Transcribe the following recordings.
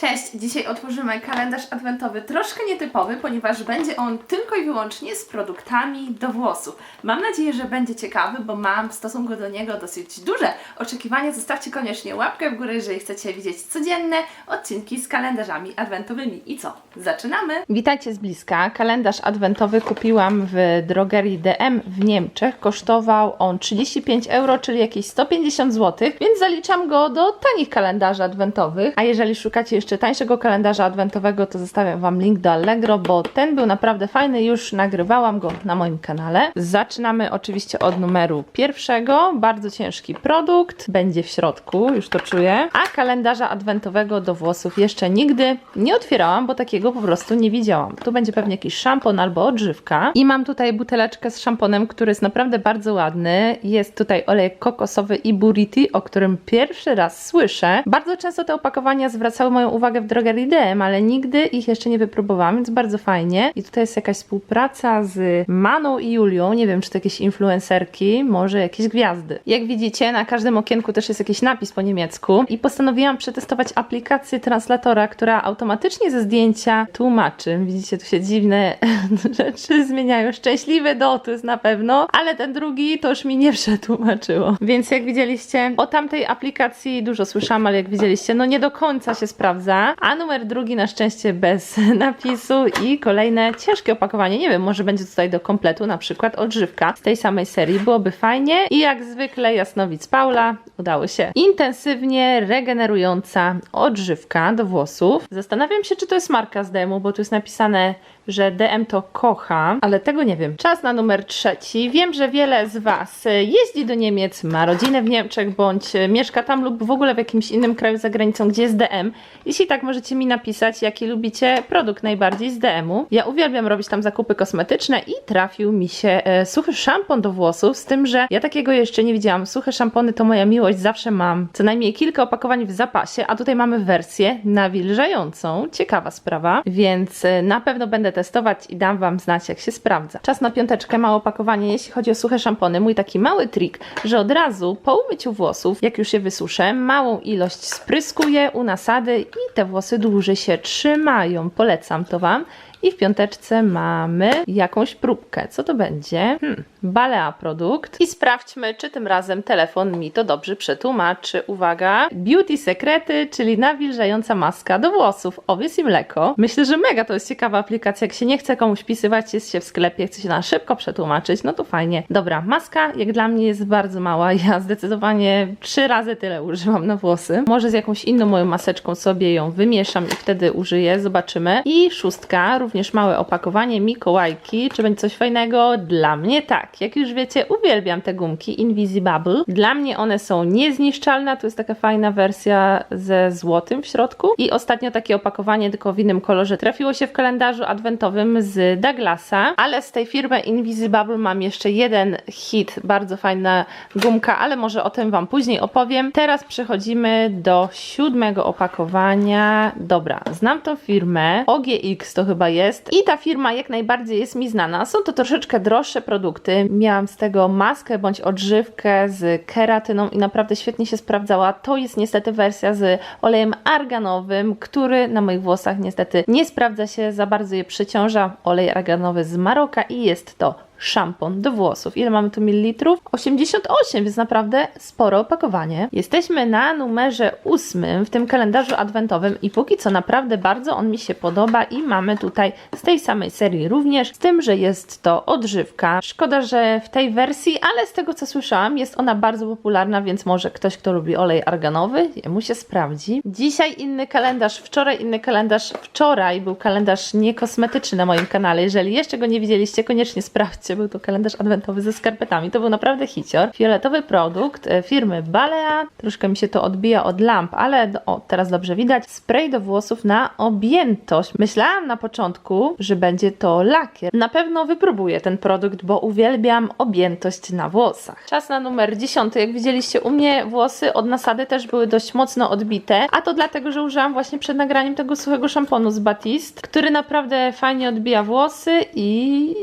Cześć! Dzisiaj otworzymy kalendarz adwentowy troszkę nietypowy, ponieważ będzie on tylko i wyłącznie z produktami do włosów. Mam nadzieję, że będzie ciekawy, bo mam w stosunku do niego dosyć duże oczekiwania. Zostawcie koniecznie łapkę w górę, jeżeli chcecie widzieć codzienne odcinki z kalendarzami adwentowymi. I co? Zaczynamy! Witajcie z bliska. Kalendarz adwentowy kupiłam w drogerii DM w Niemczech. Kosztował on 35 euro, czyli jakieś 150 zł, więc zaliczam go do tanich kalendarzy adwentowych. A jeżeli szukacie jeszcze tańszego kalendarza adwentowego, to zostawiam Wam link do Allegro, bo ten był naprawdę fajny. Już nagrywałam go na moim kanale. Zaczynamy oczywiście od numeru pierwszego. Bardzo ciężki produkt. Będzie w środku, już to czuję. A kalendarza adwentowego do włosów jeszcze nigdy nie otwierałam, bo takiego po prostu nie widziałam. Tu będzie pewnie jakiś szampon albo odżywka. I mam tutaj buteleczkę z szamponem, który jest naprawdę bardzo ładny. Jest tutaj olej kokosowy i buriti, o którym pierwszy raz słyszę. Bardzo często te opakowania zwracały moją uwagę w drogerii DM, ale nigdy ich jeszcze nie wypróbowałam, więc bardzo fajnie. I tutaj jest jakaś współpraca z Maną i Julią. Nie wiem, czy to jakieś influencerki, może jakieś gwiazdy. Jak widzicie, na każdym okienku też jest jakiś napis po niemiecku. I postanowiłam przetestować aplikację translatora, która automatycznie ze zdjęcia tłumaczy. Widzicie, tu się dziwne rzeczy zmieniają. Szczęśliwy dotyk na pewno, ale ten drugi to już mi nie przetłumaczyło. Więc jak widzieliście, o tamtej aplikacji dużo słyszałam, ale jak widzieliście, no nie do końca się sprawdza. A numer drugi na szczęście bez napisu i kolejne ciężkie opakowanie. Nie wiem, może będzie tutaj do kompletu, na przykład odżywka z tej samej serii. Byłoby fajnie. I jak zwykle Jasnowic Paula udało się. Intensywnie regenerująca odżywka do włosów. Zastanawiam się, czy to jest marka z demo, bo tu jest napisane że DM to kocha, ale tego nie wiem. Czas na numer trzeci. Wiem, że wiele z Was e, jeździ do Niemiec, ma rodzinę w Niemczech, bądź e, mieszka tam lub w ogóle w jakimś innym kraju za granicą, gdzie jest DM. Jeśli tak, możecie mi napisać, jaki lubicie produkt najbardziej z DM-u. Ja uwielbiam robić tam zakupy kosmetyczne i trafił mi się e, suchy szampon do włosów, z tym, że ja takiego jeszcze nie widziałam. Suche szampony to moja miłość, zawsze mam co najmniej kilka opakowań w zapasie, a tutaj mamy wersję nawilżającą. Ciekawa sprawa, więc e, na pewno będę testować i dam Wam znać, jak się sprawdza. Czas na piąteczkę, małe opakowanie, jeśli chodzi o suche szampony. Mój taki mały trik, że od razu po umyciu włosów, jak już je wysuszę, małą ilość spryskuję u nasady i te włosy dłużej się trzymają. Polecam to Wam. I w piąteczce mamy jakąś próbkę. Co to będzie? Hmm, Balea produkt. I sprawdźmy, czy tym razem telefon mi to dobrze przetłumaczy. Uwaga, Beauty Sekrety, czyli nawilżająca maska do włosów, owiec i mleko. Myślę, że mega to jest ciekawa aplikacja. Jak się nie chce komuś pisywać, jest się w sklepie, chce się na szybko przetłumaczyć, no to fajnie. Dobra, maska jak dla mnie jest bardzo mała. Ja zdecydowanie trzy razy tyle używam na włosy. Może z jakąś inną moją maseczką sobie ją wymieszam i wtedy użyję. Zobaczymy. I szóstka, również małe opakowanie, Mikołajki. Czy będzie coś fajnego? Dla mnie tak. Jak już wiecie, uwielbiam te gumki Invisibubble. Dla mnie one są niezniszczalne. Tu jest taka fajna wersja ze złotym w środku. I ostatnio takie opakowanie, tylko w innym kolorze, trafiło się w kalendarzu adwentowym z Douglasa. Ale z tej firmy Invisibubble mam jeszcze jeden hit. Bardzo fajna gumka, ale może o tym Wam później opowiem. Teraz przechodzimy do siódmego opakowania. Dobra, znam tą firmę. OGX to chyba jest. I ta firma jak najbardziej jest mi znana. Są to troszeczkę droższe produkty. Miałam z tego maskę bądź odżywkę z keratyną i naprawdę świetnie się sprawdzała. To jest niestety wersja z olejem arganowym, który na moich włosach niestety nie sprawdza się, za bardzo je przyciąża. Olej arganowy z Maroka i jest to szampon do włosów. Ile mamy tu mililitrów? 88, więc naprawdę sporo opakowanie. Jesteśmy na numerze ósmym w tym kalendarzu adwentowym i póki co naprawdę bardzo on mi się podoba i mamy tutaj z tej samej serii również, z tym, że jest to odżywka. Szkoda, że w tej wersji, ale z tego co słyszałam jest ona bardzo popularna, więc może ktoś, kto lubi olej arganowy, jemu się sprawdzi. Dzisiaj inny kalendarz, wczoraj inny kalendarz, wczoraj był kalendarz niekosmetyczny na moim kanale. Jeżeli jeszcze go nie widzieliście, koniecznie sprawdźcie był to kalendarz adwentowy ze skarpetami. To był naprawdę hicior. Fioletowy produkt e, firmy Balea. Troszkę mi się to odbija od lamp, ale o, teraz dobrze widać. Spray do włosów na objętość. Myślałam na początku, że będzie to lakier. Na pewno wypróbuję ten produkt, bo uwielbiam objętość na włosach. Czas na numer 10. Jak widzieliście u mnie włosy od nasady też były dość mocno odbite, a to dlatego, że użyłam właśnie przed nagraniem tego suchego szamponu z Batiste, który naprawdę fajnie odbija włosy i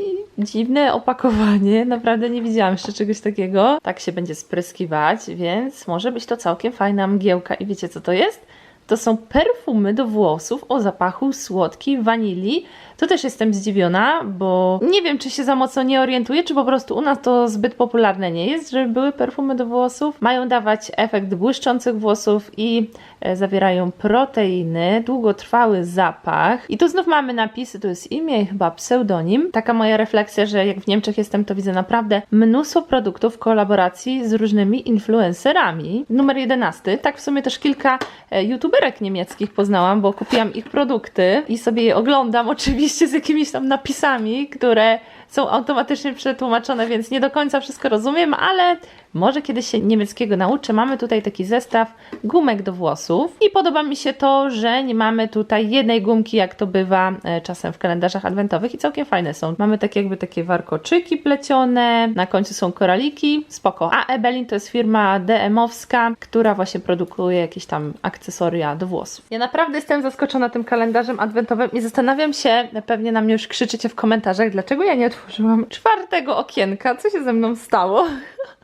opakowanie. Naprawdę nie widziałam jeszcze czegoś takiego. Tak się będzie spryskiwać, więc może być to całkiem fajna mgiełka. I wiecie co to jest? To są perfumy do włosów o zapachu słodkiej wanilii. To też jestem zdziwiona, bo nie wiem, czy się za mocno nie orientuję, czy po prostu u nas to zbyt popularne nie jest, żeby były perfumy do włosów. Mają dawać efekt błyszczących włosów i e, zawierają proteiny, długotrwały zapach. I tu znów mamy napisy, to jest imię i chyba pseudonim. Taka moja refleksja, że jak w Niemczech jestem, to widzę naprawdę mnóstwo produktów w kolaboracji z różnymi influencerami. Numer 11. Tak w sumie też kilka e, youtuberek niemieckich poznałam, bo kupiłam ich produkty i sobie je oglądam, oczywiście z jakimiś tam napisami, które są automatycznie przetłumaczone, więc nie do końca wszystko rozumiem, ale może kiedyś się niemieckiego nauczę. Mamy tutaj taki zestaw gumek do włosów i podoba mi się to, że nie mamy tutaj jednej gumki, jak to bywa e, czasem w kalendarzach adwentowych i całkiem fajne są. Mamy tak jakby takie warkoczyki plecione, na końcu są koraliki, spoko. A Ebelin to jest firma DM-owska, która właśnie produkuje jakieś tam akcesoria do włosów. Ja naprawdę jestem zaskoczona tym kalendarzem adwentowym i zastanawiam się, pewnie na mnie już krzyczycie w komentarzach, dlaczego ja nie otworzyłam czwartego okienka, co się ze mną stało?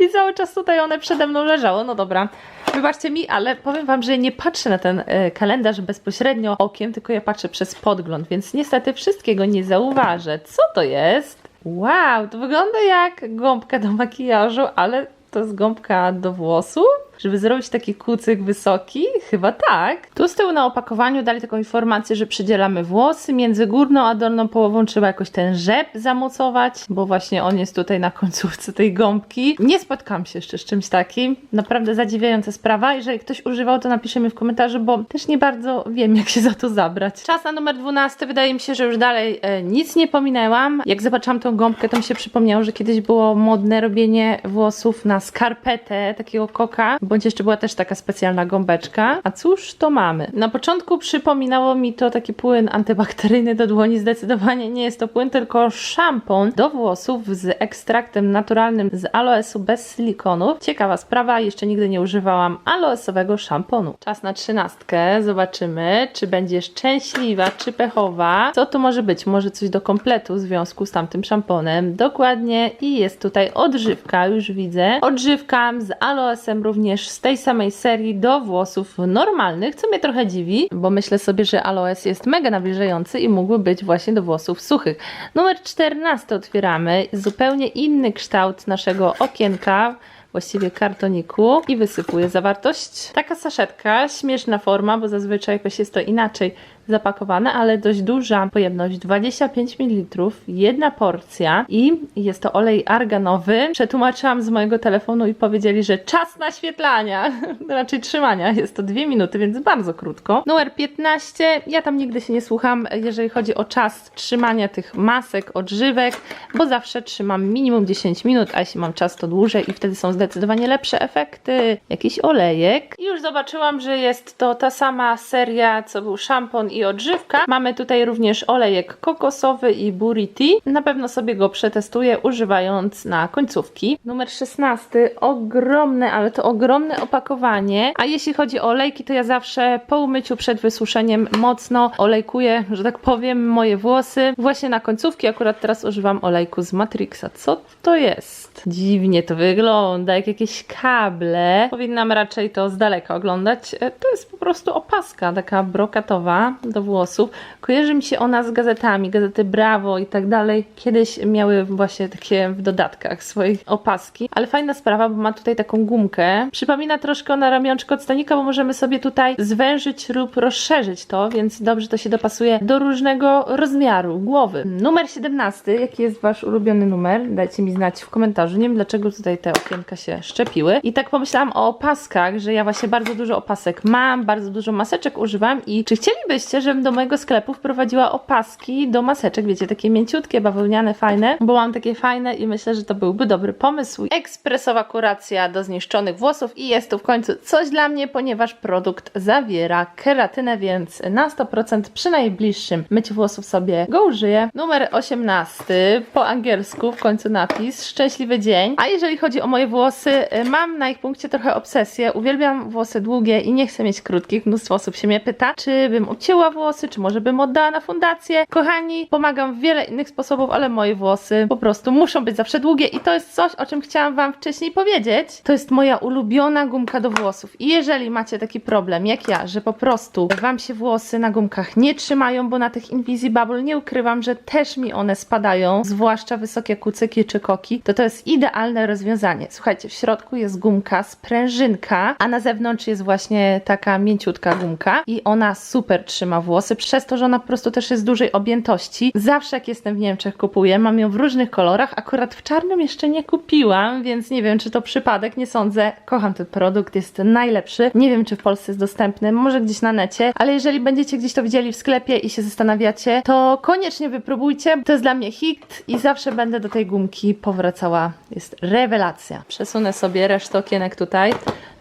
I cały czas tutaj one przede mną leżały. No dobra, wybaczcie mi, ale powiem Wam, że nie patrzę na ten e, kalendarz bezpośrednio okiem, tylko ja patrzę przez podgląd, więc niestety wszystkiego nie zauważę. Co to jest? Wow, to wygląda jak gąbka do makijażu, ale to jest gąbka do włosów? Żeby zrobić taki kucyk wysoki? Chyba tak. Tu z tyłu na opakowaniu dali taką informację, że przydzielamy włosy. Między górną a dolną połową trzeba jakoś ten rzep zamocować, bo właśnie on jest tutaj na końcówce tej gąbki. Nie spotkałam się jeszcze z czymś takim. Naprawdę zadziwiająca sprawa. Jeżeli ktoś używał, to napisze mi w komentarzu, bo też nie bardzo wiem, jak się za to zabrać. Czas na numer 12. Wydaje mi się, że już dalej e, nic nie pominęłam. Jak zobaczyłam tą gąbkę, to mi się przypomniało, że kiedyś było modne robienie włosów na skarpetę takiego koka, bądź jeszcze była też taka specjalna gąbeczka. A cóż to mamy? Na początku przypominało mi to taki płyn antybakteryjny do dłoni. Zdecydowanie nie jest to płyn, tylko szampon do włosów z ekstraktem naturalnym z aloesu bez silikonów. Ciekawa sprawa, jeszcze nigdy nie używałam aloesowego szamponu. Czas na trzynastkę. Zobaczymy, czy będzie szczęśliwa, czy pechowa. Co tu może być? Może coś do kompletu w związku z tamtym szamponem. Dokładnie. I jest tutaj odżywka, już widzę. Odżywka z aloesem również z tej samej serii do włosów normalnych, co mnie trochę dziwi, bo myślę sobie, że aloes jest mega nawilżający i mógłby być właśnie do włosów suchych. Numer 14 otwieramy. Zupełnie inny kształt naszego okienka właściwie kartoniku i wysypuję zawartość. Taka saszetka, śmieszna forma, bo zazwyczaj jakoś jest to inaczej zapakowane, ale dość duża pojemność, 25 ml, jedna porcja i jest to olej arganowy. Przetłumaczyłam z mojego telefonu i powiedzieli, że czas naświetlania, raczej trzymania, jest to 2 minuty, więc bardzo krótko. Numer 15, ja tam nigdy się nie słucham, jeżeli chodzi o czas trzymania tych masek, odżywek, bo zawsze trzymam minimum 10 minut, a jeśli mam czas to dłużej i wtedy są zdecydowanie lepsze efekty. Jakiś olejek. I już zobaczyłam, że jest to ta sama seria, co był szampon i odżywka. Mamy tutaj również olejek kokosowy i buriti. Na pewno sobie go przetestuję używając na końcówki. Numer 16. Ogromne, ale to ogromne opakowanie. A jeśli chodzi o olejki, to ja zawsze po umyciu przed wysuszeniem mocno olejkuję, że tak powiem, moje włosy. Właśnie na końcówki akurat teraz używam olejku z Matrixa. Co to jest? Dziwnie to wygląda, jak jakieś kable. Powinnam raczej to z daleka oglądać. E, To jest po prostu opaska, taka brokatowa do włosów. Kojarzy mi się ona z gazetami, gazety Bravo i tak dalej. Kiedyś miały właśnie takie w dodatkach swoich opaski, ale fajna sprawa, bo ma tutaj taką gumkę. Przypomina troszkę na ramionczko od stanika, bo możemy sobie tutaj zwężyć lub rozszerzyć to, więc dobrze to się dopasuje do różnego rozmiaru głowy. Numer 17. Jaki jest Wasz ulubiony numer? Dajcie mi znać w komentarzu. Nie wiem dlaczego tutaj te okienka się szczepiły. I tak pomyślałam o opaskach, że ja właśnie bardzo dużo opasek mam, bardzo dużo maseczek używam i czy chcielibyście, żebym do mojego sklepu wprowadziła opaski do maseczek, wiecie, takie mięciutkie, bawełniane, fajne, bo mam takie fajne i myślę, że to byłby dobry pomysł. Ekspresowa kuracja do zniszczonych włosów i jest tu w końcu coś dla mnie, ponieważ produkt zawiera keratynę, więc na 100% przy najbliższym myciu włosów sobie go użyję. Numer 18, po angielsku w końcu napis, szczęśliwy dzień. A jeżeli chodzi o moje włosy, y, mam na ich punkcie trochę obsesję. Uwielbiam włosy długie i nie chcę mieć krótkich. Mnóstwo osób się mnie pyta, czy bym obcięła włosy, czy może bym oddała na fundację. Kochani, pomagam w wiele innych sposobów, ale moje włosy po prostu muszą być zawsze długie i to jest coś, o czym chciałam Wam wcześniej powiedzieć. To jest moja ulubiona gumka do włosów. I jeżeli macie taki problem jak ja, że po prostu Wam się włosy na gumkach nie trzymają, bo na tych Invisibubble nie ukrywam, że też mi one spadają, zwłaszcza wysokie kucyki czy koki, to to jest idealne rozwiązanie. Słuchajcie, w środku jest gumka, sprężynka, a na zewnątrz jest właśnie taka mięciutka gumka i ona super trzyma włosy, przez to, że ona po prostu też jest dużej objętości. Zawsze jak jestem w Niemczech kupuję, mam ją w różnych kolorach, akurat w czarnym jeszcze nie kupiłam, więc nie wiem, czy to przypadek, nie sądzę. Kocham ten produkt, jest najlepszy. Nie wiem, czy w Polsce jest dostępny, może gdzieś na necie, ale jeżeli będziecie gdzieś to widzieli w sklepie i się zastanawiacie, to koniecznie wypróbujcie. To jest dla mnie hit i zawsze będę do tej gumki powracała. Jest rewelacja. Przesunę sobie resztę okienek tutaj,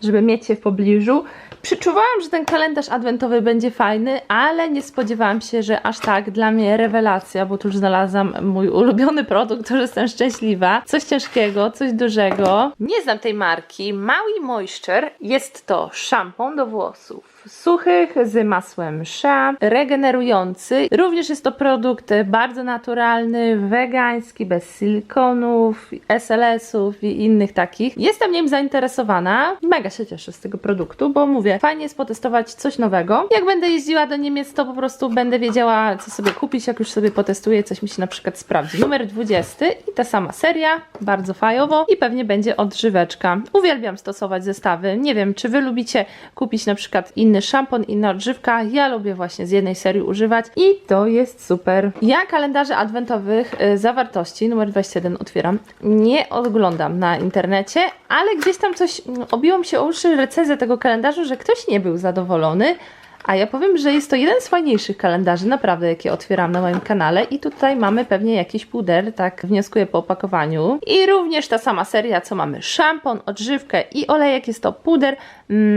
żeby mieć je w pobliżu. Przyczuwałam, że ten kalendarz adwentowy będzie fajny, ale nie spodziewałam się, że aż tak dla mnie rewelacja, bo tu już znalazłam mój ulubiony produkt, że jestem szczęśliwa. Coś ciężkiego, coś dużego. Nie znam tej marki. Maui Moisture. Jest to szampon do włosów suchych z masłem shea, regenerujący. Również jest to produkt bardzo naturalny, wegański, bez silikonów, SLS-ów i innych takich. Jestem nim zainteresowana. Mega się cieszę z tego produktu, bo mówię, fajnie jest potestować coś nowego. Jak będę jeździła do Niemiec, to po prostu będę wiedziała, co sobie kupić, jak już sobie potestuję, coś mi się na przykład sprawdzi. Numer 20 i ta sama seria, bardzo fajowo i pewnie będzie odżyweczka. Uwielbiam stosować zestawy. Nie wiem, czy wy lubicie kupić na przykład inny szampon, inna odżywka. Ja lubię właśnie z jednej serii używać i to jest super. Ja kalendarzy adwentowych y, zawartości numer 21 otwieram. Nie oglądam na internecie, ale gdzieś tam coś mm, obiło mi się o uszy recenzja tego kalendarzu, że ktoś nie był zadowolony. A ja powiem, że jest to jeden z fajniejszych kalendarzy, naprawdę, jakie otwieram na moim kanale. I tutaj mamy pewnie jakiś puder, tak wnioskuję po opakowaniu. I również ta sama seria, co mamy szampon, odżywkę i olejek. Jest to puder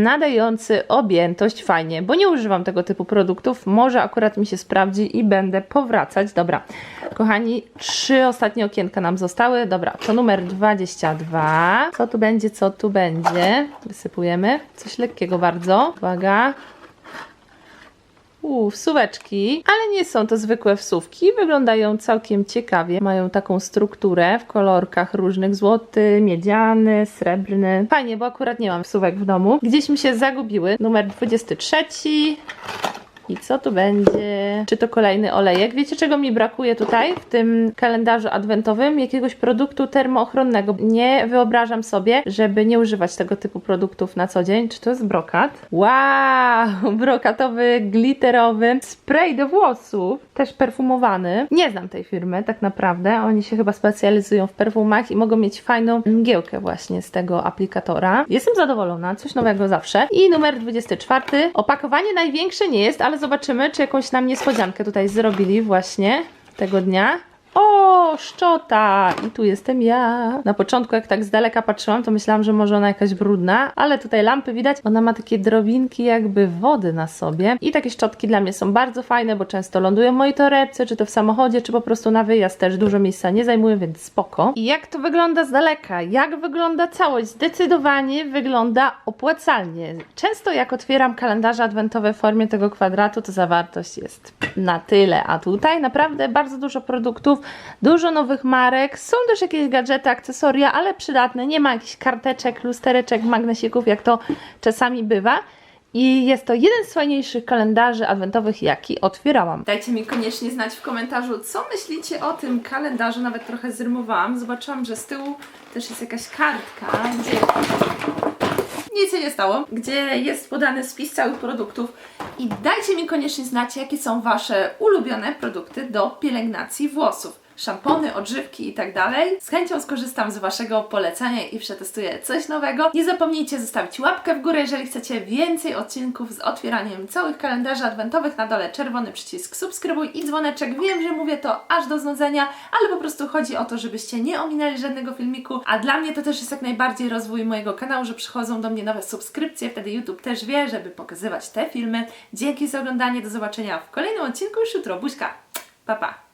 nadający objętość fajnie, bo nie używam tego typu produktów. Może akurat mi się sprawdzi i będę powracać. Dobra, kochani, trzy ostatnie okienka nam zostały. Dobra, to numer 22. Co tu będzie, co tu będzie? Wysypujemy. Coś lekkiego bardzo. Uwaga. Uuu, wsuweczki, ale nie są to zwykłe wsówki, wyglądają całkiem ciekawie. Mają taką strukturę w kolorkach różnych, złoty, miedziany, srebrny. Fajnie, bo akurat nie mam wsówek w domu. Gdzieś mi się zagubiły. Numer 23. I co tu będzie? Czy to kolejny olejek? Wiecie, czego mi brakuje tutaj w tym kalendarzu adwentowym? Jakiegoś produktu termoochronnego. Nie wyobrażam sobie, żeby nie używać tego typu produktów na co dzień. Czy to jest brokat? Wow! Brokatowy, glitterowy spray do włosów. Też perfumowany. Nie znam tej firmy, tak naprawdę. Oni się chyba specjalizują w perfumach i mogą mieć fajną mgiełkę właśnie z tego aplikatora. Jestem zadowolona, coś nowego zawsze. I numer 24. Opakowanie największe nie jest, ale zobaczymy, czy jakąś nam niespodziankę tutaj zrobili właśnie tego dnia. O, szczota! I tu jestem ja. Na początku, jak tak z daleka patrzyłam, to myślałam, że może ona jakaś brudna, ale tutaj lampy widać. Ona ma takie drobinki jakby wody na sobie. I takie szczotki dla mnie są bardzo fajne, bo często lądują w mojej torebce, czy to w samochodzie, czy po prostu na wyjazd też dużo miejsca nie zajmują, więc spoko. I jak to wygląda z daleka? Jak wygląda całość? Zdecydowanie wygląda opłacalnie. Często jak otwieram kalendarze adwentowe w formie tego kwadratu, to zawartość jest na tyle, a tutaj naprawdę bardzo dużo produktów, dużo nowych marek, są też jakieś gadżety, akcesoria, ale przydatne, nie ma jakichś karteczek, lustereczek, magnesików, jak to czasami bywa. I jest to jeden z fajniejszych kalendarzy adwentowych, jaki otwierałam. Dajcie mi koniecznie znać w komentarzu, co myślicie o tym kalendarzu. Nawet trochę zrymowałam. Zobaczyłam, że z tyłu też jest jakaś kartka, gdzie nic się nie stało, gdzie jest podany spis całych produktów. I dajcie mi koniecznie znać, jakie są Wasze ulubione produkty do pielęgnacji włosów. Szampony, odżywki i tak dalej. Z chęcią skorzystam z Waszego polecenia i przetestuję coś nowego. Nie zapomnijcie zostawić łapkę w górę, jeżeli chcecie więcej odcinków z otwieraniem całych kalendarzy adwentowych. Na dole czerwony przycisk subskrybuj i dzwoneczek. Wiem, że mówię to aż do znudzenia, ale po prostu chodzi o to, żebyście nie ominęli żadnego filmiku. A dla mnie to też jest jak najbardziej rozwój mojego kanału, że przychodzą do mnie nowe subskrypcje. Wtedy YouTube też wie, żeby pokazywać te filmy. Dzięki za oglądanie. Do zobaczenia w kolejnym odcinku już jutro. Buźka. Pa, pa.